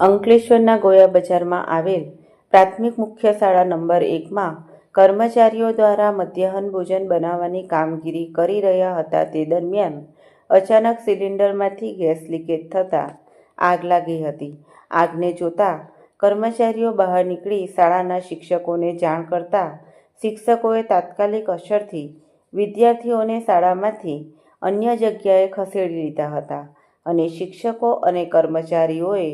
અંકલેશ્વરના ગોયા બજારમાં આવેલ પ્રાથમિક મુખ્ય શાળા નંબર એકમાં કર્મચારીઓ દ્વારા મધ્યાહન ભોજન બનાવવાની કામગીરી કરી રહ્યા હતા. તે દરમિયાન અચાનક સિલિન્ડરમાંથી ગેસ લીકેજ થતાં આગ લાગી હતી. આગને જોતા કર્મચારીઓ બહાર નીકળી શાળાના શિક્ષકોને જાણ કરતા શિક્ષકોએ તાત્કાલિક અસરથી વિદ્યાર્થીઓને શાળામાંથી અન્ય જગ્યાએ ખસેડી લીધા હતા અને શિક્ષકો અને કર્મચારીઓએ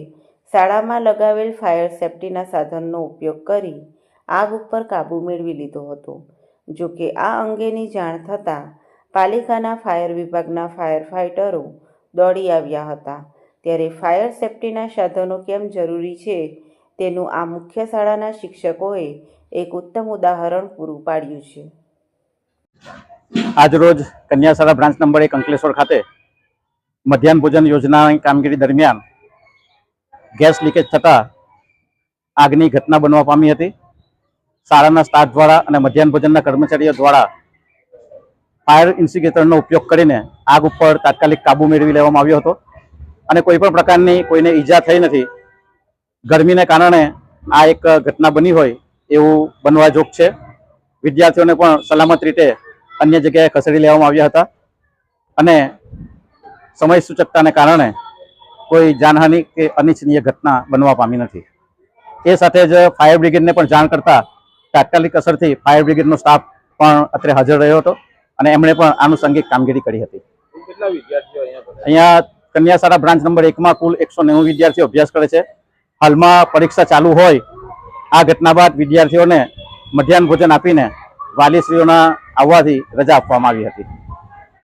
શાળામાં લગાવેલ ફાયર સેફ્ટીના સાધનનો ઉપયોગ કરી આગ ઉપર કાબૂ મેળવી લીધો હતો. જો કે આ અંગેની જાણ થતાં પાલિકાના ફાયર વિભાગના ફાયર ફાઇટરો દોડી આવ્યા હતા. ત્યારે ફાયર સેફ્ટીના સાધનો કેમ જરૂરી છે તેનું આ મુખ્ય શાળાના શિક્ષકોએ એક ઉત્તમ ઉદાહરણ પૂરું પાડ્યું છે. આજરોજ કન્યાશાળા બ્રાન્ચ નંબર એક અંકલેશ્વર ખાતે મધ્યાહન ભોજન યોજનાની કામગીરી દરમિયાન ગેસ લીકેજ થતાં આગની ઘટના બનવા પામી હતી. શાળાના સ્ટાફ દ્વારા અને મધ્યાહન ભોજનના કર્મચારીઓ દ્વારા ફાયર ઇન્સિગેટરનો ઉપયોગ કરીને આગ ઉપર તાત્કાલિક કાબુ મેળવી લેવામાં આવ્યો હતો. અને કોઈ પણ પ્રકારની કોઈને ઈજા થઈ નથી. ગરમીને કારણે આ એક ઘટના બની હોય એવું બનવા જોગ છે. વિદ્યાર્થીઓને પણ સલામત રીતે અન્ય જગ્યાએ ખસેડી લેવામાં આવ્યા હતા. અને સમય સૂચકતાને કારણે કોઈ જાનહાનિ કે અનિચ્છનીય ઘટના બનવા પામી નથી. એ સાથે જ ફાયર બ્રિગેડને પણ જાણ કરતા તાત્કાલિક અસરથી ફાયર બ્રિગેડનો સ્ટાફ પણ અત્રે હાજર રહ્યો હતો અને એમણે પણ આનુષંગિક કામગીરી કરી હતી. અહીંયા કન્યાશાળા બ્રાન્ચ નંબર એકમાં કુલ એકસો નેવું વિદ્યાર્થીઓ અભ્યાસ કરે છે. હાલમાં પરીક્ષા ચાલુ હોય આ ઘટના બાદ વિદ્યાર્થીઓને મધ્યાહન ભોજન આપીને વાલીશ્રીઓના આવવાથી રજા આપવામાં આવી હતી.